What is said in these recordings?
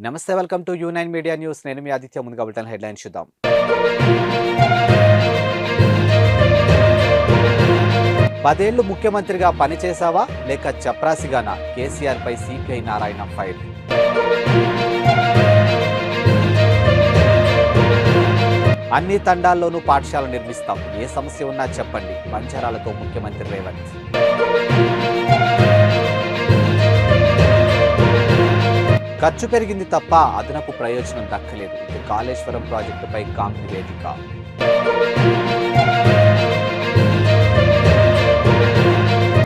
నమస్తే welcome to U nine media news. నేను మీ ఆదిత్య. ముందుగా బులెటిన్ హెడ్లైన్ చూద్దాం. పదేళ్ళు ముఖ్యమంత్రిగా పనిచేశావా? లేక చప్రాసిగానా? కేసీఆర్ పై సిపిఐ నారాయణ ఫైర్. అన్ని తండాల్లోనూ పాఠశాల నిర్మిస్తాం. ఏ సమస్య ఉన్నా చెప్పండి. పంచరాలతో ముఖ్యమంత్రి రేవంత్. ఖర్చు పెరిగింది తప్ప అదనపు ప్రయోజనం దక్కలేదు. ఇది కాళేశ్వరం ప్రాజెక్టుపై కాంగ్ వేదిక.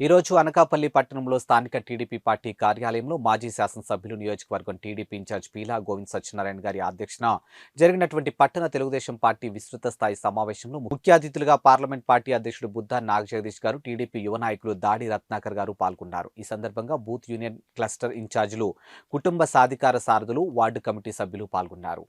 ఈరోజు అనకాపల్లి పట్టణంలో స్థానిక టీడీపీ పార్టీ కార్యాలయంలో మాజీ శాసనసభ్యులు నియోజకవర్గం టీడీపీ ఇన్ఛార్జ్ పీలా గోవింద్ సత్యనారాయణ గారి అధ్యక్షన జరిగినటువంటి పట్టణ తెలుగుదేశం పార్టీ విస్తృత స్థాయి సమావేశంలో ముఖ్య అతిథులుగా పార్లమెంట్ పార్టీ అధ్యక్షుడు బుద్ధ నాగజగదీష్ గారు టీడీపీ యువ నాయకులు దాడి రత్నాకర్ గారు పాల్గొన్నారు. ఈ సందర్భంగా బూత్ యూనియన్ క్లస్టర్ ఇన్ఛార్జీలు కుటుంబ సాధికార సారథులు వార్డు కమిటీ సభ్యులు పాల్గొన్నారు.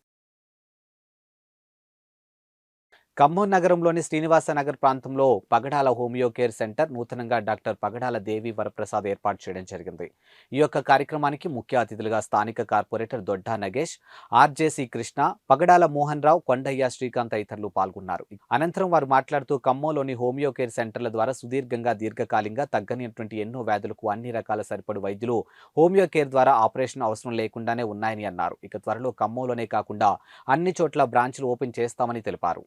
ఖమ్మం నగరంలోని శ్రీనివాస నగర్ ప్రాంతంలో పగడాల హోమియో కేర్ సెంటర్ నూతనంగా డాక్టర్ పగడాల దేవి వరప్రసాద్ ఏర్పాటు చేయడం జరిగింది. ఈ యొక్క కార్యక్రమానికి ముఖ్య అతిథులుగా స్థానిక కార్పొరేటర్ దొడ్డా నగేష్ ఆర్జేసీ కృష్ణ పగడాల మోహన్ రావు కొండయ్య శ్రీకాంత్ తదితరులు పాల్గొన్నారు. అనంతరం వారు మాట్లాడుతూ ఖమ్మంలోని హోమియో కేర్ సెంటర్ల ద్వారా సుదీర్ఘంగా దీర్ఘకాలికంగా తగ్గనిటువంటి ఎన్నో వ్యాధులకు అన్ని రకాల సరిపడు వైద్యులు హోమియో కేర్ ద్వారా ఆపరేషన్ అవసరం లేకుండానే ఉన్నాయని అన్నారు. ఇక త్వరలో ఖమ్మంలోనే కాకుండా అన్ని చోట్ల బ్రాంచ్లు ఓపెన్ చేస్తామని తెలిపారు.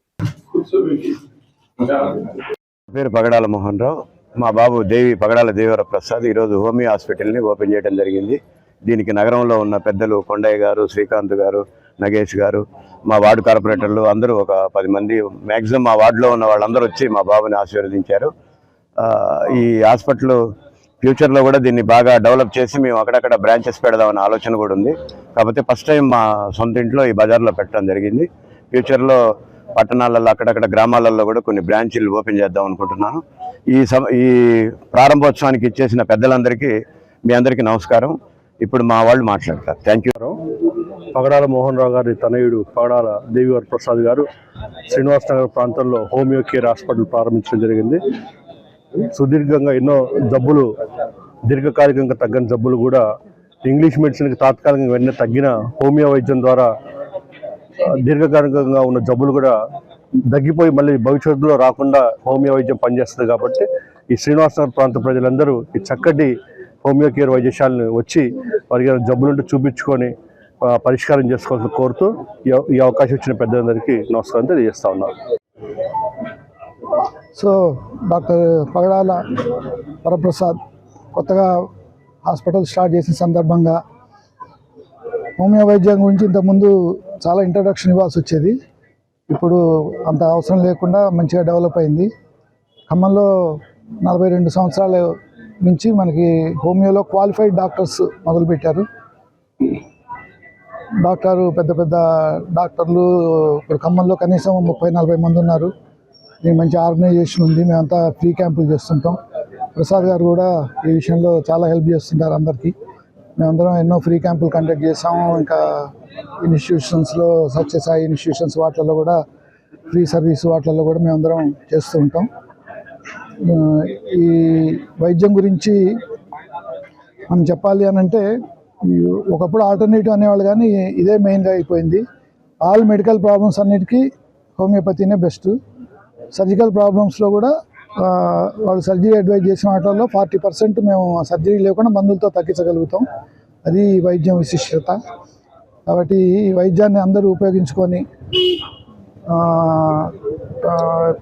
పేరు పగడాల మోహన్ రావు. మా బాబు దేవి పగడాల దేవర ప్రసాద్ ఈరోజు హోమియో హాస్పిటల్ని ఓపెన్ చేయడం జరిగింది. దీనికి నగరంలో ఉన్న పెద్దలు కొండయ్య గారు శ్రీకాంత్ గారు నగేష్ గారు మా వార్డు కార్పొరేటర్లు అందరూ ఒక పది మంది మ్యాక్సిమం మా వార్డులో ఉన్న వాళ్ళందరూ వచ్చి మా బాబుని ఆశీర్వదించారు. ఈ హాస్పిటల్ ఫ్యూచర్లో కూడా దీన్ని బాగా డెవలప్ చేసి మేము అక్కడక్కడ బ్రాంచెస్ పెడదామనే ఆలోచన కూడా ఉంది. కాకపోతే ఫస్ట్ టైం మా సొంత ఇంట్లో ఈ బజార్లో పెట్టడం జరిగింది. ఫ్యూచర్లో పట్టణాలలో అక్కడక్కడ గ్రామాలలో కూడా కొన్ని బ్రాంచీలు ఓపెన్ చేద్దాం అనుకుంటున్నాను. ఈ సమ ఈ ప్రారంభోత్సవానికి ఇచ్చేసిన పెద్దలందరికీ మీ అందరికీ నమస్కారం. ఇప్పుడు మా వాళ్ళు మాట్లాడతారు. థ్యాంక్ యూ పగడాల మోహన్ రావు గారి తనయుడు పగడాల దేవివర్ ప్రసాద్ గారు శ్రీనివాస్ నగర్ ప్రాంతంలో హోమియో కేర్ హాస్పిటల్ ప్రారంభించడం జరిగింది. సుదీర్ఘంగా ఎన్నో జబ్బులు దీర్ఘకాలికంగా తగ్గని జబ్బులు కూడా ఇంగ్లీష్ మెడిసిన్కి తాత్కాలికంగా వెంటనే తగ్గిన హోమియో వైద్యం ద్వారా దీర్ఘకాలికంగా ఉన్న జబ్బులు కూడా తగ్గిపోయి మళ్ళీ భవిష్యత్తులో రాకుండా హోమియో వైద్యం పనిచేస్తుంది కాబట్టి ఈ శ్రీనివాస్ నగర్ ప్రాంత ప్రజలందరూ ఈ చక్కటి హోమియో కేర్ వైద్యశాలను వచ్చి వారికి జబ్బులుంటే చూపించుకొని పరిష్కారం చేసుకోవాలని కోరుతూ ఈ ఈ అవకాశం ఇచ్చిన పెద్దలందరికీ నమస్కారం తెలియజేస్తా ఉన్నాను సో డాక్టర్ పగడాల వరప్రసాద్ కొత్తగా హాస్పిటల్ స్టార్ట్ చేసిన సందర్భంగా హోమియో వైద్యం గురించి ఇంతకుముందు చాలా ఇంట్రడక్షన్ ఇవ్వాల్సి వచ్చేది. ఇప్పుడు అంత అవసరం లేకుండా మంచిగా డెవలప్ అయింది. ఖమ్మంలో నలభై రెండు సంవత్సరాల నుంచి మనకి హోమియోలో క్వాలిఫైడ్ డాక్టర్స్ మొదలుపెట్టారు. డాక్టర్ పెద్ద పెద్ద డాక్టర్లు ఇప్పుడు ఖమ్మంలో కనీసం ముప్పై నలభై మంది ఉన్నారు. ఇది మంచి ఆర్గనైజేషన్ ఉంది. మేమంతా ఫ్రీ క్యాంపులు చేస్తుంటాం. ప్రసాద్ గారు కూడా ఈ విషయంలో చాలా హెల్ప్ చేస్తుంటారు అందరికీ. మేమందరం ఎన్నో ఫ్రీ క్యాంపులు కండక్ట్ చేసాము. ఇంకా ఇన్స్టిట్యూషన్స్లో సత్యసాయి ఇన్స్టిట్యూషన్స్ వాటిల్లో కూడా ఫ్రీ సర్వీస్ వాటిల్లో కూడా మేమందరం చేస్తూ ఉంటాం. ఈ వైద్యం గురించి మనం చెప్పాలి అని అంటే ఒకప్పుడు ఆల్టర్నేటివ్ అనేవాళ్ళు కానీ ఇదే మెయిన్గా అయిపోయింది. ఆల్ మెడికల్ ప్రాబ్లమ్స్ అన్నిటికీ హోమియోపతినే బెస్ట్. సర్జికల్ ప్రాబ్లమ్స్లో కూడా వాళ్ళు సర్జరీ అడ్వైజ్ చేసిన వాటిల్లో ఫార్టీ పర్సెంట్ మేము సర్జరీ లేకుండా మందులతో తగ్గించగలుగుతాం. అది వైద్యం విశిష్టత. కాబట్టి ఈ వైద్యాన్ని అందరూ ఉపయోగించుకొని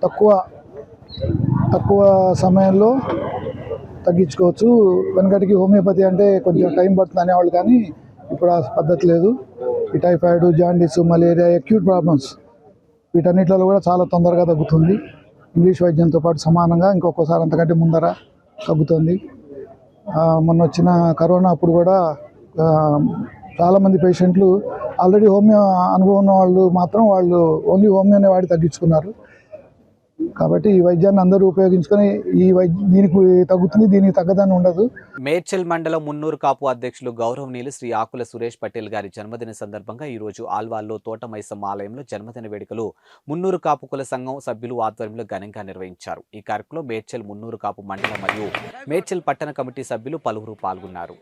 తక్కువ తక్కువ సమయంలో తగ్గించుకోవచ్చు. వెనకటికి హోమియోపతి అంటే కొంచెం టైం పడుతుంది అనేవాళ్ళు కానీ ఇప్పుడు ఆ పద్ధతి లేదు. ఈ typhoid jaundice malaria acute problems వీటన్నిటిలో కూడా చాలా తొందరగా తగ్గుతుంది. ఇంగ్లీష్ వైద్యంతో పాటు సమానంగా ఇంకొకసారి అంతకంటే ముందర తగ్గుతుంది. మొన్న వచ్చిన కరోనా అప్పుడు కూడా చాలామంది పేషెంట్లు ఆల్రెడీ హోమియో అనుభవం ఉన్న వాళ్ళు మాత్రం వాళ్ళు ఓన్లీ హోమియోనే వాడి తగ్గించుకున్నారు. కాబట్టి ఈ వైద్యాన్ని అందరూ ఉపయోగించుకొని ఈ వైద్య దీనికి తగ్గుతుంది దీనికి తగ్గదని ఉండదు. మేడ్చల్ మండలం మున్నూరు కాపు అధ్యక్షులు గౌరవనీయులు శ్రీ ఆకుల సురేష్ పటేల్ గారి జన్మదిన సందర్భంగా ఈ రోజు ఆల్వాల్లో తోటమైసమ్మ ఆలయంలో జన్మదిన వేడుకలు మున్నూరు కాపు కుల సంఘం సభ్యులు ఆధ్వర్యంలో ఘనంగా నిర్వహించారు. ఈ కార్యక్రమంలో మేడ్చల్ మున్నూరు కాపు మండలం మరియు మేడ్చల్ పట్టణ కమిటీ సభ్యులు పలువురు పాల్గొన్నారు.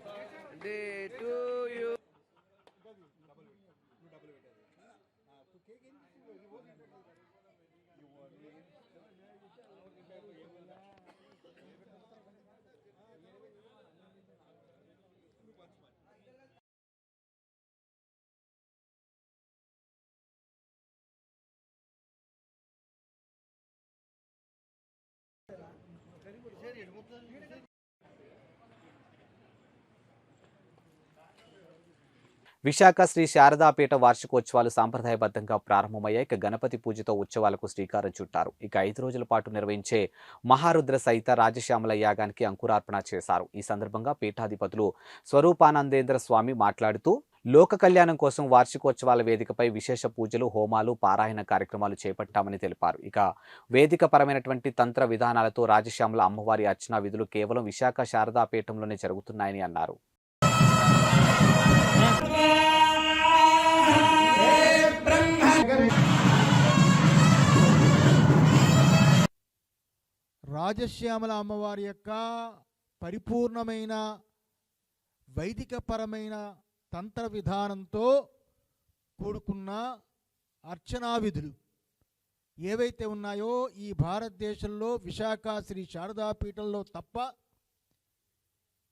విశాఖ శ్రీ శారదాపీఠ వార్షికోత్సవాలు సాంప్రదాయబద్ధంగా ప్రారంభమయ్యాయి. ఇక గణపతి పూజతో ఉత్సవాలకు శ్రీకారం చుట్టారు. ఇక ఐదు రోజుల పాటు నిర్వహించే మహారుద్ర సహిత రాజశ్యామల యాగానికి అంకురార్పణ చేశారు. ఈ సందర్భంగా పీఠాధిపతులు స్వరూపానందేంద్ర స్వామి మాట్లాడుతూ లోక కళ్యాణం కోసం వార్షికోత్సవాల వేదికపై విశేష పూజలు హోమాలు పారాయణ కార్యక్రమాలు చేపట్టామని తెలిపారు. ఇక వేదికపరమైనటువంటి తంత్ర విధానాలతో రాజశ్యామల అమ్మవారి అర్చనా విధులు కేవలం విశాఖ శారదాపీఠంలోనే జరుగుతున్నాయని అన్నారు. రాజశ్యామల అమ్మవారి యొక్క పరిపూర్ణమైన వైదికపరమైన తంత్ర విధానంతో కూడుకున్న అర్చనా విధులు ఏవైతే ఉన్నాయో ఈ భారతదేశంలో విశాఖ శ్రీ శారదాపీఠంలో తప్ప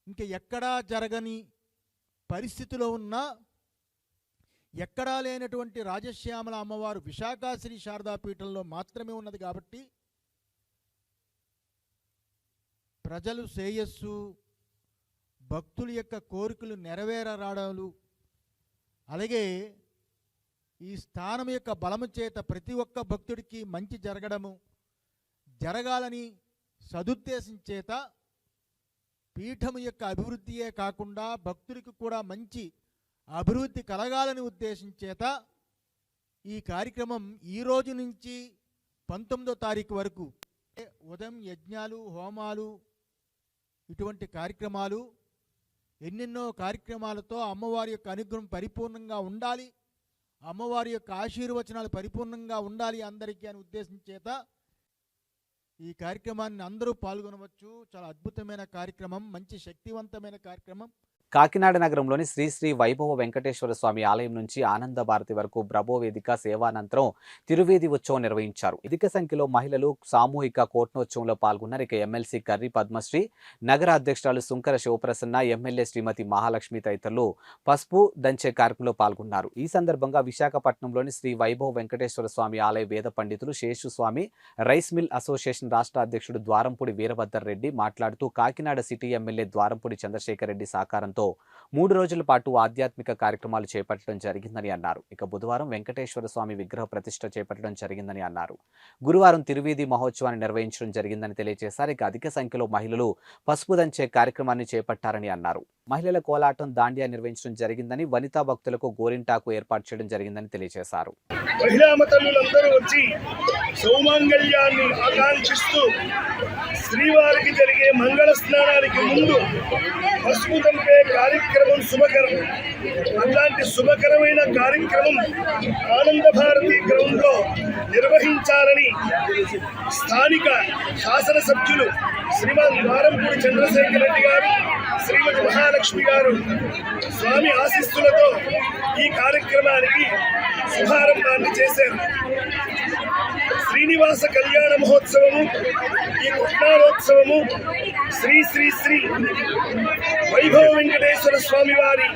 ఇంక ఎక్కడా జరగని పరిస్థితిలో ఉన్న ఎక్కడా లేనటువంటి రాజశ్యామల అమ్మవారు విశాఖ శ్రీ శారదాపీఠంలో మాత్రమే ఉన్నది కాబట్టి ప్రజలు శ్రేయస్సు భక్తుల యొక్క కోరికలు నెరవేరరాడాలు. అలాగే ఈ స్థానం యొక్క బలము చేత ప్రతి ఒక్క భక్తుడికి మంచి జరగడము జరగాలని సదుద్దేశం చేత పీఠము యొక్క అభివృద్ధియే కాకుండా భక్తుడికి కూడా మంచి అభివృద్ధి కలగాలని ఉద్దేశం చేత ఈ కార్యక్రమం ఈ రోజు నుంచి పంతొమ్మిదో తారీఖు వరకు. ఉదయం యజ్ఞాలు హోమాలు ఇటువంటి కార్యక్రమాలు ఎన్నెన్నో కార్యక్రమాలతో అమ్మవారి యొక్క అనుగ్రహం పరిపూర్ణంగా ఉండాలి. అమ్మవారి యొక్క ఆశీర్వచనాలు పరిపూర్ణంగా ఉండాలి అందరికీ అని ఉద్దేశం చేత ఈ కార్యక్రమాన్ని అందరూ పాల్గొనవచ్చు. చాలా అద్భుతమైన కార్యక్రమం మంచి శక్తివంతమైన కార్యక్రమం. కాకినాడ నగరంలోని శ్రీ శ్రీ వైభవ వెంకటేశ్వర స్వామి ఆలయం నుంచి ఆనంద భారతి వరకు బ్రహ్మో వేదిక సేవానంతరం తిరువేది ఉత్సవం నిర్వహించారు. అధిక సంఖ్యలో మహిళలు సామూహిక కోట్నోత్సవంలో పాల్గొన్నారు. ఇక ఎమ్మెల్సీ కర్రీ పద్మశ్రీ నగర అధ్యక్షురాలు సుంకర శివప్రసన్న ఎమ్మెల్యే శ్రీమతి మహాలక్ష్మి తదితరులు పసుపు దంచే కార్యక్రమంలో పాల్గొన్నారు. ఈ సందర్భంగా విశాఖపట్నంలోని శ్రీ వైభవ వెంకటేశ్వర స్వామి ఆలయ వేద పండితులు Seshu Swamy rice mill association రాష్ట్ర అధ్యక్షుడు ద్వారంపూడి వీరభద్ర రెడ్డి మాట్లాడుతూ కాకినాడ సిటీ ఎమ్మెల్యే ద్వారంపూడి చంద్రశేఖర్ రెడ్డి సహకారంతో మూడు రోజుల పాటు ఆధ్యాత్మిక కార్యక్రమాలు చేపట్టడం జరిగిందని అన్నారు. ఇక బుధవారం వెంకటేశ్వర స్వామి విగ్రహ ప్రతిష్ట చేపట్టడం జరిగిందని అన్నారు. గురువారం తిరువీధి మహోత్సవాన్ని నిర్వహించడం జరిగిందని తెలియజేశారు. ఇక అధిక సంఖ్యలో మహిళలు పసుపు దంచే కార్యక్రమాన్ని చేపట్టారని అన్నారు. మహిళల కోలాటం దాండియా నిర్వహించడం జరిగిందని వనితా భక్తులకు గోరింటాకు ఏర్పాటు చేయడం జరిగిందని తెలియజేశారు. సౌమాంగళ్యాన్ని ఆకాంక్షిస్తూ శ్రీవారికి జరిగే మంగళ స్నానానికి ముందు పసుపు దంపే కార్యక్రమం శుభకరం. అట్లాంటి శుభకరమైన కార్యక్రమం ఆనంద భారతి గ్రౌండ్లో నిర్వహించాలని స్థానిక శాసనసభ్యులు శ్రీమాన్ వారంపూడి చంద్రశేఖర్ రెడ్డి గారు శ్రీమతి మహాలక్ష్మి గారు స్వామి ఆశీస్సులతో ఈ కార్యక్రమానికి శుభారంభాన్ని చేశారు. శ్రీనివాస కళ్యాణ మహోత్సవము ఈ కృష్ణారోత్సవము శ్రీ శ్రీ శ్రీ వైభవ వెంకటేశ్వర స్వామి వారి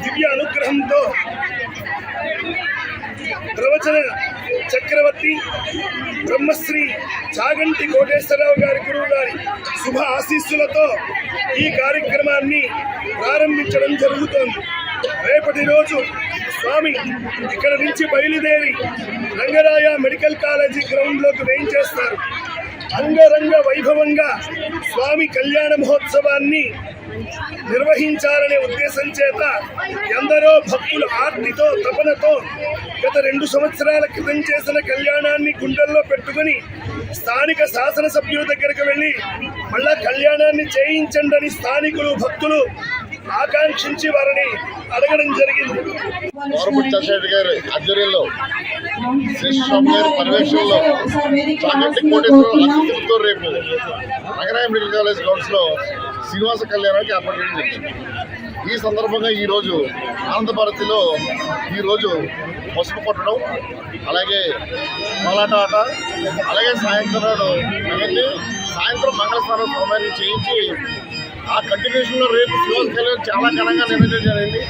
దివ్య అనుగ్రహంతో ప్రవచన చక్రవర్తి బ్రహ్మశ్రీ చాగంటి కోటేశ్వరరావు గారి గురువు గారి శుభ ఆశీస్సులతో ఈ కార్యక్రమాన్ని ప్రారంభించడం జరుగుతోంది. రేపటి రోజు స్వామి ఇక్కడ నుంచి బయలుదేరి రంగరాయ మెడికల్ కాలేజీ గ్రౌండ్లోకి వేయించేస్తారు. అంగరంగ వైభవంగా స్వామి కళ్యాణ మహోత్సవాన్ని నిర్వహించాలనే ఉద్దేశం చేత ఎందరో భక్తులు ఆర్తితో తపనతో గత రెండు సంవత్సరాల క్రితం చేసిన కళ్యాణాన్ని గుండెల్లో పెట్టుకుని స్థానిక శాసనసభ్యుల దగ్గరికి వెళ్ళి మళ్ళా కళ్యాణాన్ని చేయించండి అని స్థానికులు భక్తులు ఆకాంక్షించి వారిని అడగడం జరిగింది. చంద్రశేఖర్ గారి ఆధ్వర్యంలో పర్యవేక్షణలో రేపు నగరాయ మెడికల్ కాలేజ్ గ్రౌండ్స్లో శ్రీనివాస కళ్యాణానికి ఏర్పాటు చేయడం జరిగింది. ఈ సందర్భంగా ఈరోజు ఆనందభారతిలో ఈరోజు పసుపు కొట్టడం అలాగే మలాట ఆట అలాగే సాయంత్రం నాడు సాయంత్రం మంగళస్నానం సమయాన్ని చేయించి ఆ కంటిన్యూషన్లో రేపు శివన్ కళ్యాణ్ చాలా ఘనంగా నిర్వహించడం జరిగింది.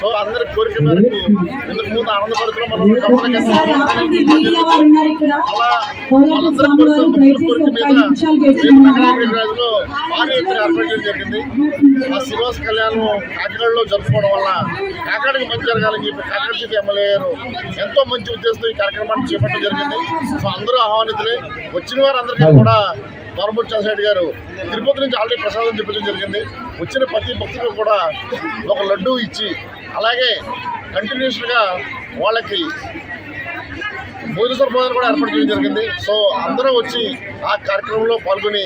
సో అందరి కోరిక మేరకు ఇంతకు ముందు నగరాజులో భారీ ఎత్తున జరిగింది. ఆ శ్రీనివాస కళ్యాణం కాకినాడలో జరుపుకోవడం వల్ల కాకినాడకి మంచి జరగాలని చెప్పి కాకినాడ సిటీ ఎమ్మెల్యే గారు ఎంతో మంచి ఉద్దేశంతో ఈ కార్యక్రమాన్ని చేపట్టడం జరిగింది. సో అందరూ ఆహ్వానితులే వచ్చిన వారందరికీ కూడా దొరబుడి చంద్రశేఖర్ గారు తిరుపతి నుంచి ఆల్రెడీ ప్రసాదం తెప్పించడం జరిగింది. వచ్చిన ప్రతి భక్తులకు కూడా ఒక లడ్డు ఇచ్చి అలాగే కంటిన్యూస్గా వాళ్ళకి భోజన సరఫరాలు కూడా ఏర్పాటు చేయడం జరిగింది. సో అందరూ వచ్చి ఆ కార్యక్రమంలో పాల్గొని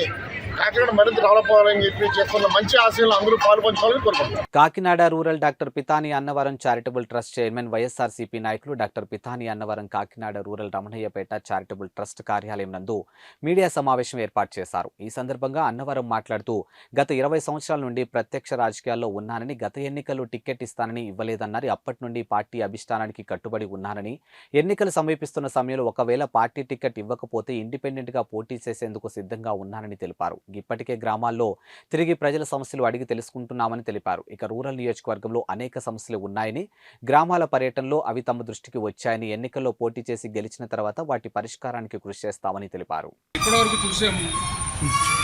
కాకినాడ మరింత డెవలప్ అవ్వాలని చెప్పి చేస్తున్న మంచి ఆశయంలో అందరూ పాల్పంచుకోవాలని కోరుకుంటున్నాను Kakinada rural doctor Pithani Annavaram charitable trust chairman YSRCP నాయకులు doctor Pithani Annavaram Kakinada rural Ramanayyapeta charitable trust కార్యాలయం నందు మీడియా సమావేశం ఏర్పాటు చేశారు. ఈ సందర్భంగా అన్నవరం మాట్లాడుతూ గత ఇరవై సంవత్సరాల నుండి ప్రత్యక్ష రాజకీయాల్లో ఉన్నానని గత ఎన్నికల్లో టికెట్ ఇస్తానని ఇవ్వలేదన్నారు. అప్పటి నుండి పార్టీ అభిష్టానానికి కట్టుబడి ఉన్నానని. ఎన్నికలు సమీపిస్తున్న సమయంలో ఒకవేళ పార్టీ టికెట్ ఇవ్వకపోతే ఇండిపెండెంట్గా పోటీ చేసేందుకు సిద్ధంగా ఉన్నానని తెలిపారు. ఇప్పటికే గ్రామాల్లో తిరిగి ప్రజల సమస్యలు అడిగి తెలుసుకుంటున్నామని తెలిపారు. ఇక రూరల్ నియోజకవర్గంలో అనేక సమస్యలు ఉన్నాయని గ్రామాల పర్యటనలో అవి తమ దృష్టికి వచ్చాయని ఎన్నికల్లో పోటీ చేసి గెలిచిన తర్వాత వాటి పరిష్కారానికి కృషి చేస్తామని తెలిపారు. ఇప్పటివరకు చూసాము.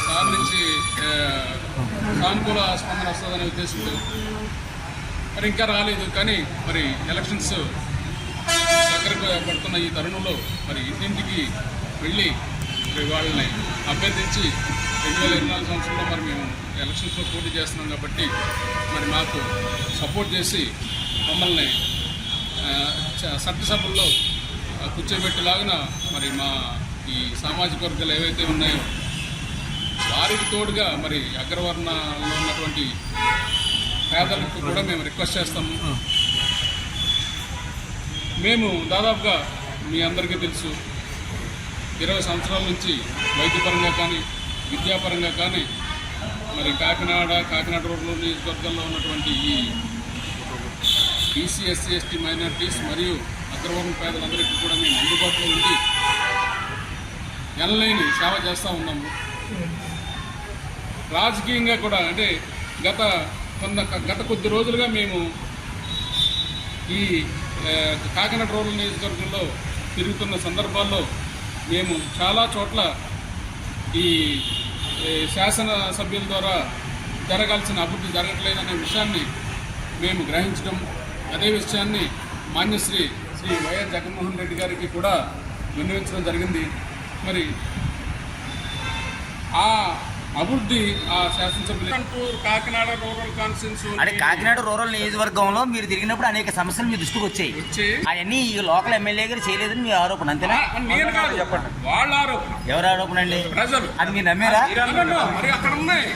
సార్ నుంచి సానుకూల స్పందన వస్తుందనే ఉద్దేశంతో. మరి ఇంకా రాలేదు. కానీ మరి ఎలక్షన్స్ దగ్గరకు పడుతున్న ఈ తరుణంలో మరి ఇంటింటికి వెళ్ళి మరి వాళ్ళని అభ్యర్థించి రెండు వేల ఇరవై నాలుగు సంవత్సరంలో మరి మేము ఎలక్షన్స్లో పోటీ చేస్తున్నాం కాబట్టి మరి మాకు సపోర్ట్ చేసి మమ్మల్ని ఆ, కూర్చోబెట్టేలాగున మరి మా ఈ సామాజిక వర్గాలు ఏవైతే ఉన్నాయో వారికి తోడుగా మరి అగ్రవర్ణంలో ఉన్నటువంటి పేదలకు కూడా మేము రిక్వెస్ట్ చేస్తాము. మేము దాదాపుగా మీ అందరికీ తెలుసు. ఇరవై సంవత్సరాల నుంచి వైద్యపరంగా కానీ విద్యాపరంగా కానీ మరి కాకినాడ కాకినాడ రోడ్లో నియోజకవర్గంలో ఉన్నటువంటి ఈ బీసీ ఎస్సీ ఎస్టీ మైనార్టీస్ మరియు అగ్రవర్ణ పేదలందరికీ కూడా మేము అందుబాటులో ఉండి ఎనలేని సేవ చేస్తూ ఉన్నాము. రాజకీయంగా కూడా అంటే గత కొంత గత కొద్ది రోజులుగా మేము ఈ కాకినాడ రోడ్ల నియోజకవర్గంలో తిరుగుతున్న సందర్భాల్లో మేము చాలా చోట్ల ఈ శాసనసభ్యుల శాసన సభ్యుల ద్వారా జరగాల్సిన అభివృద్ధి జరగట్లేదనే విషయాన్ని మేము గ్రహించడం అదే విషయాన్ని మాన్యశ్రీ శ్రీ వైఎస్ జగన్మోహన్ రెడ్డి గారికి కూడా విన్నవించడం జరిగింది. మరి ఆ అభివృద్ధి ఆ శాసనసభ్యులు అంటూరు కాకినాడ రూరల్ కాన్స్టిట్యూన్సీ అంటే కాకినాడ రూరల్ నియోజకవర్గంలో మీరు తిరిగినప్పుడు అనేక సమస్యలు మీ దృష్టికి వచ్చాయి. వచ్చి. అవన్నీ ఈ లోకల్ ఎమ్మెల్యే గారు చేయలేదని మీ ఆరోపణ అంతేనా? నేను కాదు. చెప్పండి. వాళ్ళ ఆరోపణ. ఎవరు ఆరోపణ అండి? ప్రజలు. అది మీరు నమ్మారా? మరి అక్కడ ఉన్నాయి.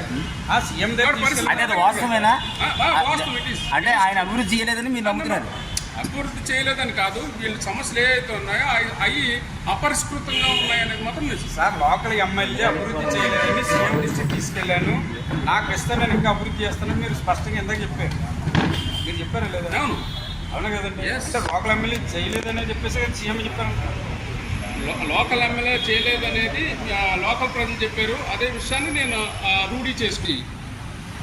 అది వాస్తవమేనా? ఆ, ఆ, వాస్తవం it is. అంటే ఆయన అభివృద్ధి చేయలేదని మీరు నమ్ముతున్నారు. అభివృద్ధి చేయలేదని కాదు వీళ్ళ సమస్యలు ఏవైతే ఉన్నాయో అవి- అవి అపరిష్కృతంగా ఉన్నాయనేది మాత్రం నిజం. సార్ లోకల్ ఎమ్మెల్యే అభివృద్ధి చేయలేదని సీఎం దృష్టికి తీసుకెళ్ళాను. నాకు ఇస్తే నేను ఇంకా అభివృద్ధి చేస్తానని మీరు స్పష్టంగా ఇందాక చెప్పారు. మీరు చెప్పారా లేదా? అవును. అవునా కదండి. అంటే లోకల్ ఎమ్మెల్యే చేయలేదనే చెప్పేసి కదా సీఎం చెప్పారు. లోకల్ ఎమ్మెల్యే చేయలేదనేది లోకల్ ప్రజలు చెప్పారు. అదే విషయాన్ని నేను రూఢీ చేసి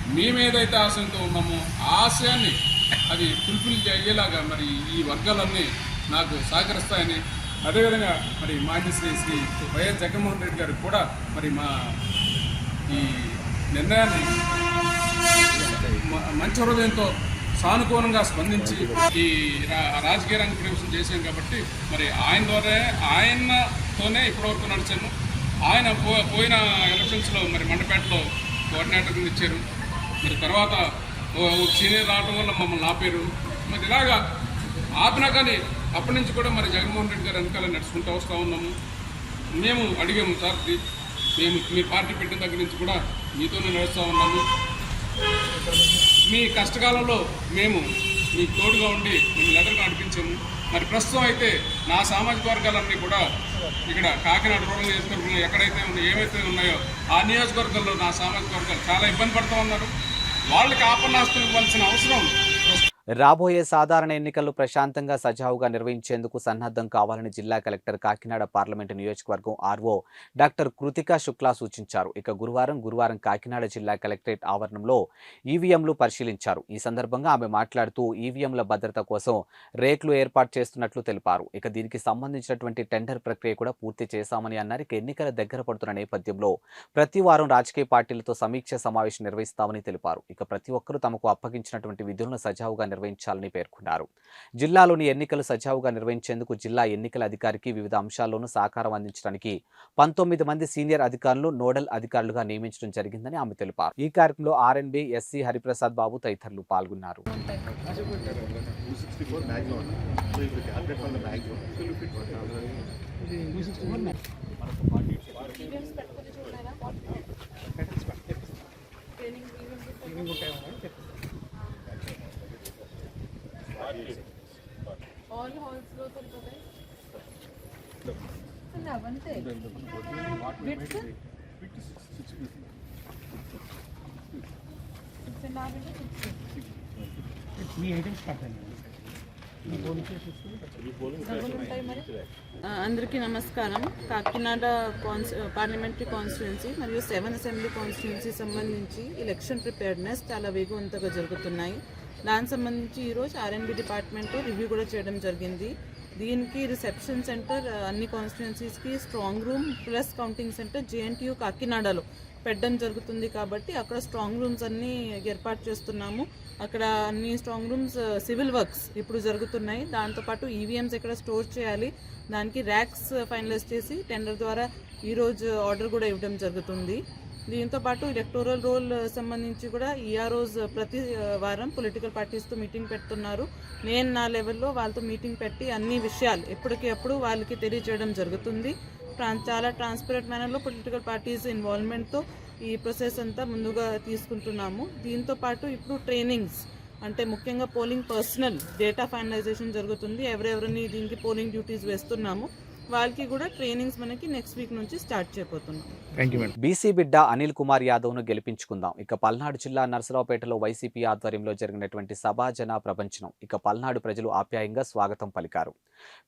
మేమేదైతే ఆశయంతో ఉన్నామో ఆ ఆశయాన్ని అది ఫుల్ఫిల్ అయ్యేలాగా మరి ఈ వర్గాలన్నీ నాకు సహకరిస్తాయని అదేవిధంగా మరి మాజీ శ్రీ శ్రీ వైఎస్ జగన్మోహన్ రెడ్డి గారికి కూడా మరి మా ఈ నిర్ణయాన్ని మంచి హృదయంతో సానుకూలంగా స్పందించి ఈ రా- రాజకీయ రంగ ప్రవేశం చేశాం కాబట్టి మరి ఆయన ద్వారా ఆయనతోనే ఇప్పటివరకు నడిచాను ఆయన పో పోయిన ఎలక్షన్స్లో మరి మండపేటలో కోఆర్డినేటర్ ఇచ్చారు. మరి తర్వాత సీనియర్ రావడం వల్ల మమ్మల్ని ఆపారు. మరి ఇలాగా ఆపినా కానీ అప్పటి నుంచి కూడా మరి జగన్మోహన్ రెడ్డి గారు వెనకాల నడుచుకుంటూ వస్తూ ఉన్నాము. మేము అడిగాము సార్ మేము మీ పార్టీ పెట్టిన దగ్గర నుంచి కూడా మీతోనే నడుస్తూ ఉన్నాము. మీ కష్టకాలంలో మేము మీకు తోడుగా ఉండి మేము ఎదురుగా నడిపించాము. మరి ప్రస్తుతం అయితే నా సామాజిక వర్గాలన్నీ కూడా ఇక్కడ కాకినాడ రూరల్ నియోజకవర్గంలో ఎక్కడైతే ఉన్నాయో ఏవైతే ఉన్నాయో ఆ నియోజకవర్గంలో నా సామాజిక వర్గాలు చాలా ఇబ్బంది పడుతూ ఉన్నారు. వాళ్ళకి ఆపన్నాస్తులు ఇవ్వాల్సిన అవసరం రాబోయే సాధారణ ఎన్నికలు ప్రశాంతంగా సజావుగా నిర్వహించేందుకు సన్నద్ధం కావాలని జిల్లా కలెక్టర్ కాకినాడ పార్లమెంటు నియోజకవర్గం ఆర్వో డాక్టర్ కృతికా శుక్లా సూచించారు. ఇక గురువారం గురువారం కాకినాడ జిల్లా కలెక్టరేట్ ఆవరణంలో ఈవీఎంలు పరిశీలించారు. ఈ సందర్భంగా ఆమె మాట్లాడుతూ ఈవీఎంల భద్రత కోసం రేక్లు ఏర్పాటు చేస్తున్నట్లు తెలిపారు. ఇక దీనికి సంబంధించినటువంటి టెండర్ ప్రక్రియ కూడా పూర్తి చేశామని అన్నారు. ఇక ఎన్నికల దగ్గర పడుతున్న నేపథ్యంలో ప్రతి వారం రాజకీయ పార్టీలతో సమీక్ష సమావేశం నిర్వహిస్తామని తెలిపారు. ఇక ప్రతి ఒక్కరూ తమకు అప్పగించినటువంటి విధులను సజావుగా నిర్వహించాలని పేర్కొన్నారు. జిల్లాలోని ఎన్నికలు సజావుగా నిర్వహించేందుకు జిల్లా ఎన్నికల అధికారికి వివిధ అంశాల్లోనూ సహకారం అందించడానికి పంతొమ్మిది మంది సీనియర్ అధికారులు నోడల్ అధికారులుగా నియమించడం జరిగిందని ఆమె తెలిపారు. ఈ కార్యక్రమంలో ఆర్ఎన్బి ఎస్సీ హరిప్రసాద్ బాబు తదితరులు పాల్గొన్నారు. ఆల్ హాల్స్లో దొరుకుతాయి అవంతే. బిట్స్ అందరికీ నమస్కారం. కాకినాడ కాన్స్ పార్లమెంటరీ కాన్స్టిట్యున్సీ మరియు సెవెన్ అసెంబ్లీ కాన్స్టిట్యున్సీ సంబంధించి ఎలక్షన్ ప్రిపేర్నెస్ చాలా వేగవంతంగా జరుగుతున్నాయి. దానికి సంబంధించి ఈరోజు ఆర్ఎన్బి డిపార్ట్మెంట్ రివ్యూ కూడా చేయడం జరిగింది. దీనికి రిసెప్షన్ సెంటర్ అన్ని కాన్స్టిట్యున్సీస్కి strong room plus counting centre JNTU కాకినాడలో పెట్టడం జరుగుతుంది కాబట్టి అక్కడ స్ట్రాంగ్ రూమ్స్ అన్నీ ఏర్పాటు చేస్తున్నాము. అక్కడ అన్ని స్ట్రాంగ్ రూమ్స్ సివిల్ వర్క్స్ ఇప్పుడు జరుగుతున్నాయి. దాంతోపాటు ఈవీఎంస్ ఎక్కడ స్టోర్ చేయాలి దానికి ర్యాక్స్ ఫైనలైజ్ చేసి టెండర్ ద్వారా ఈరోజు ఆర్డర్ కూడా ఇవ్వడం జరుగుతుంది. దీంతో పాటు ఎలక్టోరల్ రోల్ uh, సంబంధించి కూడా ఈఆర్ఓస్ uh, ప్రతి uh, వారం పొలిటికల్ పార్టీస్తో మీటింగ్ పెడుతున్నారు. నేను నా లెవెల్లో వాళ్ళతో మీటింగ్ పెట్టి అన్ని విషయాలు ఎప్పటికప్పుడు వాళ్ళకి తెలియజేయడం జరుగుతుంది. చాలా ట్రాన్స్పరెంట్ మేనర్లో పొలిటికల్ పార్టీస్ ఇన్వాల్వ్మెంట్తో ఈ ప్రొసెస్ అంతా ముందుగా తీసుకుంటున్నాము. దీంతో పాటు ఇప్పుడు ట్రైనింగ్స్ అంటే ముఖ్యంగా పోలింగ్ పర్సనల్ డేటా ఫైనలైజేషన్ జరుగుతుంది. ఎవరెవరిని దీనికి పోలింగ్ డ్యూటీస్ వేస్తున్నాము. వాళ్ళకి కూడా ట్రైనింగ్స్ మనకి నెక్స్ట్ వీక్ నుంచి స్టార్ట్ చేయబోతున్నాం. బీసీ బిడ్డ అనిల్ కుమార్ యాదవ్ను గెలిపించుకుందాం. ఇక పల్నాడు జిల్లా నర్సరావుపేటలో వైసీపీ ఆధ్వర్యంలో జరిగినటువంటి సభా జన ప్రపంచనం ఇక పల్నాడు ప్రజలు ఆప్యాయంగా స్వాగతం పలికారు.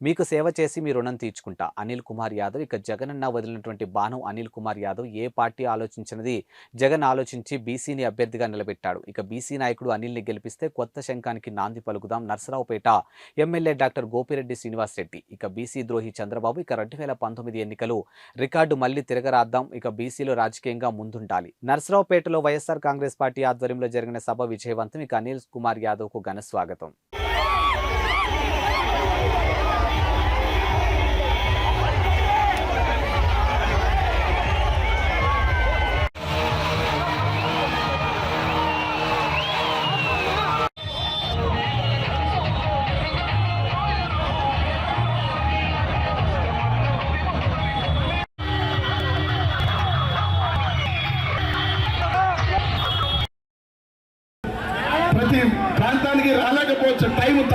మీకు సేవ చేసి మీ రుణం తీర్చుకుంటా. అనిల్ కుమార్ యాదవ్ ఇక జగనన్న వదిలినటువంటి బాణం అనిల్ కుమార్ యాదవ్ ఏ పార్టీ ఆలోచించినది? జగన్ ఆలోచించి బీసీని అభ్యర్థిగా నిలబెట్టాడు. ఇక బీసీ నాయకుడు అనిల్ని గెలిపిస్తే కొత్త శంఖానికి నాంది పలుకుదాం. నర్సరావుపేట ఎమ్మెల్యే డాక్టర్ గోపిరెడ్డి శ్రీనివాస్ రెడ్డి ఇక బీసీ ద్రోహి చంద్రబాబు ఇక రెండు వేల పంతొమ్మిది ఎన్నికలు రికార్డు మళ్ళీ తిరగరాద్దాం. ఇక బీసీలు రాజకీయంగా ముందుండాలి. నర్సరావుపేటలో వైఎస్ఆర్ కాంగ్రెస్ పార్టీ ఆధ్వర్యంలో జరిగిన సభ విజయవంతం. ఇక అనిల్ కుమార్ యాదవ్కు ఘన స్వాగతం.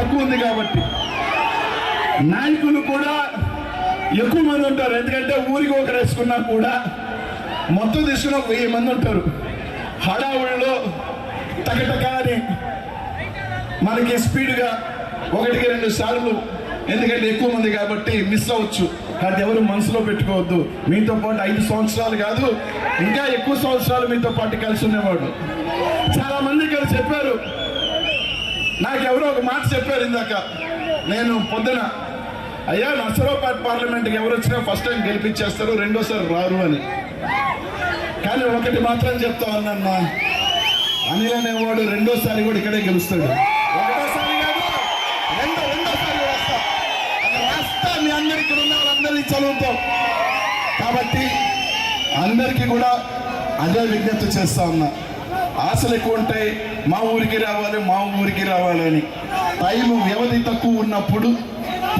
తక్కువ ఉంది కాబట్టి. నాయకులు కూడా ఎక్కువ మంది ఉంటారు. ఎందుకంటే ఊరికి ఒకరు వేసుకున్నా కూడా మొత్తం తీసుకున్న వెయ్యి మంది ఉంటారు. హడావుడిలో టకటక అని మనకి స్పీడ్గా ఒకటికి రెండు సార్లు ఎందుకంటే ఎక్కువ మంది కాబట్టి మిస్ అవ్వచ్చు. అది ఎవరు మనసులో పెట్టుకోవద్దు. మీతో పాటు ఐదు సంవత్సరాలు కాదు ఇంకా ఎక్కువ సంవత్సరాలు మీతో పాటు కలిసి ఉండేవాడు. చాలా మంది ఇక్కడ చెప్పారు నాకు ఎవరో ఒక మాట చెప్పారు ఇందాక. నేను పొద్దున అయ్యా నర్సరావుపేట పార్లమెంట్కి ఎవరు వచ్చినా ఫస్ట్ టైం గెలిపించేస్తారు రెండోసారి రారు అని. కానీ ఒకటి మాత్రం చెప్తా ఉన్నా అనిల్ అనేవాడు రెండోసారి కూడా ఇక్కడే గెలుస్తాడు. ఒకటోసారి కాదు రెండో రెండోసారి వస్తా. రాస్తా మీ అందరు ఇక్కడ ఉన్న వాళ్ళందరినీ చదువుతాం. కాబట్టి అందరికీ కూడా అదే విజ్ఞప్తి చేస్తా ఉన్నా. ఆశలు ఎక్కువ ఉంటాయి మా ఊరికి రావాలి మా ఊరికి రావాలని టైం టైము వ్యవధి తక్కువ ఉన్నప్పుడు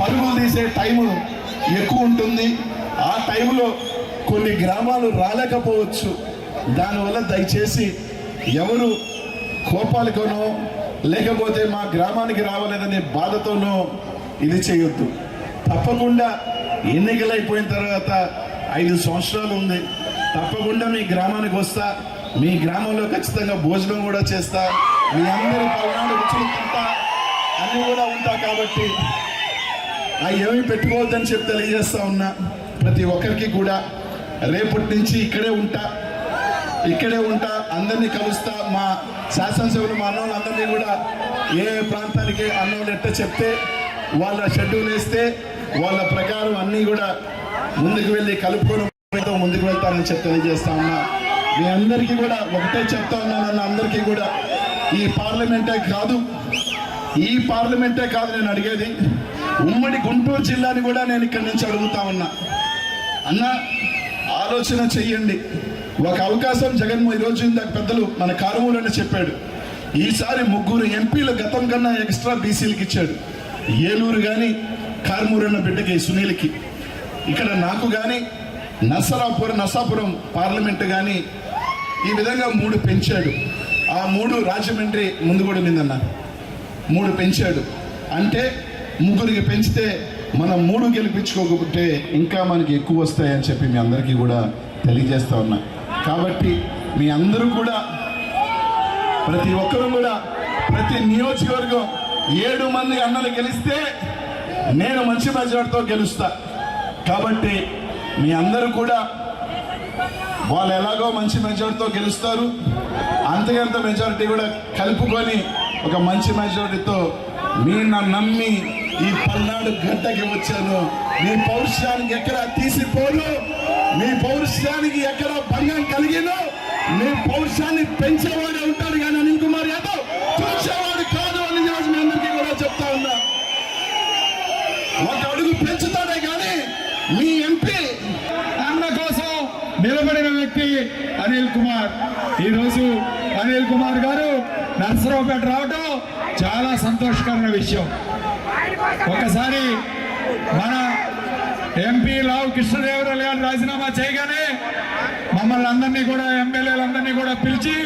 పరుగులు తీసే టైము ఎక్కువ ఉంటుంది. ఆ టైంలో కొన్ని గ్రామాలు రాలేకపోవచ్చు. దానివల్ల దయచేసి ఎవరు కోపాలకునో లేకపోతే మా గ్రామానికి రావలేదనే బాధతోనో ఇది చేయొద్దు. తప్పకుండా ఎన్నికలు అయిపోయిన తర్వాత ఐదు సంవత్సరాలు ఉంది. తప్పకుండా మీ గ్రామానికి వస్తా. మీ గ్రామంలో ఖచ్చితంగా భోజనం కూడా చేస్తా మీ అందరి పల్నాడు రుచులు తింటా అన్నీ కూడా ఉంటా కాబట్టి అవి ఏమీ పెట్టుకోవద్దని చెప్పి తెలియజేస్తా ఉన్నా. ప్రతి ఒక్కరికి కూడా రేపటి నుంచి ఇక్కడే ఉంటా ఇక్కడే ఉంటా అందరినీ కలుస్తా. మా శాసనసభ్యులు మా అన్నోళ్ళు అందరినీ కూడా ఏ ప్రాంతానికి అన్నోళ్ళు ఎట్ట చెప్తే వాళ్ళ షెడ్యూల్ వేస్తే వాళ్ళ ప్రకారం అన్నీ కూడా ముందుకు వెళ్ళి కలుపుకొని ముందుకు వెళ్తానని చెప్పి తెలియజేస్తా ఉన్నా. మీ అందరికీ కూడా ఒకటే చెప్తా ఉన్నాను అన్న అందరికీ కూడా. ఈ పార్లమెంటే కాదు ఈ పార్లమెంటే కాదు నేను అడిగేది. ఉమ్మడి గుంటూరు జిల్లాని కూడా నేను ఇక్కడి నుంచి అడుగుతా ఉన్నా. అన్న ఆలోచన చెయ్యండి. ఒక అవకాశం జగన్మోహన్ ఈరోజు ఇందాక పెద్దలు మన కారుమూరు అని చెప్పాడు. ఈసారి ముగ్గురు ఎంపీలు గతం కన్నా ఎక్స్ట్రా బీసీలకు ఇచ్చాడు. ఏలూరు కానీ కారుమూరు అన్న బిడ్డకి సునీల్కి. ఇక్కడ నాకు కానీ నసరాపురం నసాపురం పార్లమెంట్ కానీ ఈ విధంగా మూడు పెంచాడు. ఆ మూడు రాజమండ్రి ముందు కూడా నిందన్నారు మూడు పెంచాడు. అంటే ముగ్గురికి పెంచితే మనం మూడు గెలిపించుకోకపోతే ఇంకా మనకి ఎక్కువ వస్తాయని చెప్పి మీ అందరికీ కూడా తెలియజేస్తా ఉన్నా. కాబట్టి మీ అందరూ కూడా ప్రతి ఒక్కరూ కూడా ప్రతి నియోజకవర్గం ఏడు మంది అన్నలు గెలిస్తే నేను మంచి మెజార్టీతో గెలుస్తా. కాబట్టి మీ అందరూ కూడా వాళ్ళు ఎలాగో మంచి మెజారిటీతో గెలుస్తారు. అంతకంత మెజారిటీ కూడా కలుపుకొని ఒక మంచి మెజారిటీతో మీరు నన్ను నమ్మి ఈ పల్నాడు గడ్డకి వచ్చాను. మీ పౌరుషానికి ఎక్కడ తీసిపోను? మీ పౌరుషానికి ఎక్కడ భంగం కలిగినో? మీ పౌరుషాన్ని పెంచేవాడే ఉంటాడు కానీ అనిల్ కుమార్ యాదవ్ చూసేవాడు కాదు అని ఈరోజు మీ అందరికీ కూడా చెప్తా ఉన్నా ఒక అడుగు పెంచుతాడే కానీ మీ ఎంపీ అన్న కోసం నిలబడిన వ్యక్తి అనిల్ కుమార్. ఈరోజు అనిల్ కుమార్ గారు నర్సరావుపేట రావటం చాలా సంతోషకరమైన విషయం. ఒకసారి మన ఎంపీ లావు కృష్ణదేవరాయలు గారు రాజీనామా చేయగానే మమ్మల్ని అందరినీ కూడా ఎమ్మెల్యేలందరినీ కూడా పిలిచి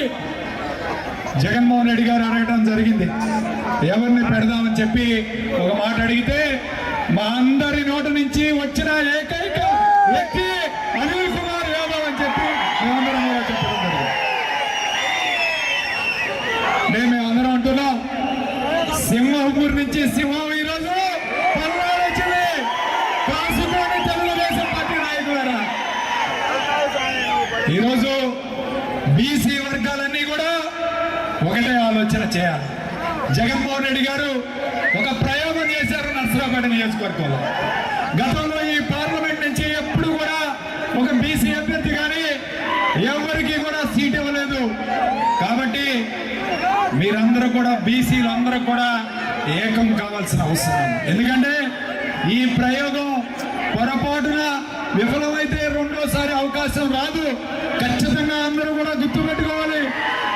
జగన్మోహన్ రెడ్డి గారు అడగడం జరిగింది. ఎవరిని పెడదామని చెప్పి ఒక మాట అడిగితే మా అందరి నోటి నుంచి వచ్చిన ఏకైక వ్యక్తి ఆలోచన చేయాలి. జగన్మోహన్ రెడ్డి గారు ఒక ప్రయోగం చేశారు నర్సరావుపేట నియోజకవర్గంలో. గతంలో ఈ పార్లమెంట్ నుంచి ఎప్పుడు కూడా ఒక బీసీ అభ్యర్థి కానీ ఎవరికి కూడా సీట్ ఇవ్వలేదు. కాబట్టి మీరందరూ కూడా బీసీలు అందరూ కూడా ఏకం కావాల్సిన అవసరం. ఎందుకంటే ఈ ప్రయోగం పొరపాటున విఫలమైతే రెండోసారి అవకాశం రాదు. ఖచ్చితంగా అందరూ కూడా గుర్తుపెట్టుకోవాలి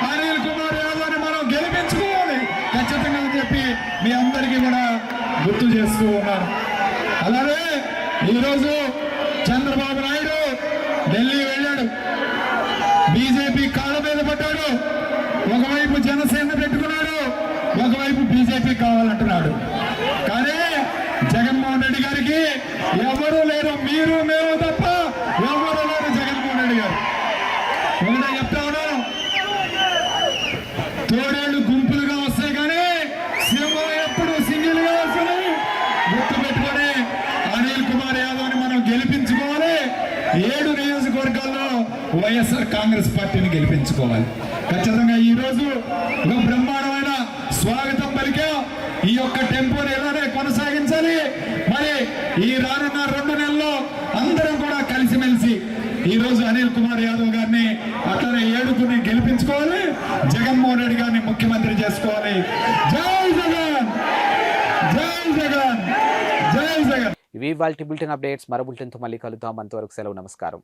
అనిల్ కుమార్ యాదవ్ని మనం గెలిపించుకోవాలి ఖచ్చితంగా అని చెప్పి మీ అందరికీ కూడా గుర్తు చేస్తూ ఉన్నారు అలాగే ఈరోజు చంద్రబాబు నాయుడు ఢిల్లీ వెళ్ళాడు బీజేపీ కాళ్ళ మీద పడ్డాడు ఒకవైపు జనసేన పెట్టుకున్నాడు ఒకవైపు బీజేపీ కావాలంటున్నాడు కానీ జగన్మోహన్ రెడ్డి గారికి ఎవరు లేరు మీరు మేము తప్ప ఎవరు లేరు జగన్మోహన్ రెడ్డి గారు ఒకటే చెప్తా ఉన్నాను తోడేళ్ళు గుంపులుగా వస్తాయి కానీ సింహం ఎప్పుడు సింగిల్గా వస్తుంది గుర్తు పెట్టుకొని అనిల్ కుమార్ యాదవ్ని మనం గెలిపించుకోవాలి ఏడు నియోజకవర్గాల్లో వైఎస్ఆర్ కాంగ్రెస్ పార్టీని గెలిపించుకోవాలి. ఖచ్చితంగా ఈ రోజు ఒక బ్రహ్మాండమైన స్వాగతం పలికా ఈ యొక్క టెంపోని ఇలానే కొనసాగించాలి. మరి ఈ రానున్న రెండు నెలల్లో అందరం కూడా కలిసిమెలిసి ఈ రోజు అనిల్ కుమార్ యాదవ్ గారిని అట్లనే ఏడుకుని గెలిపించుకోవాలి. జగన్మోహన్ రెడ్డి గారిని ముఖ్యమంత్రి చేసుకోవాలి. జై జగన్! జై జగన్! జై జగన్! ఇవి వాళ్ళ బులెటిన్ అప్డేట్స్ మరో బులెటిన్తో మళ్ళీ కలుద్దాం. అంతవరకు సెలవు నమస్కారం.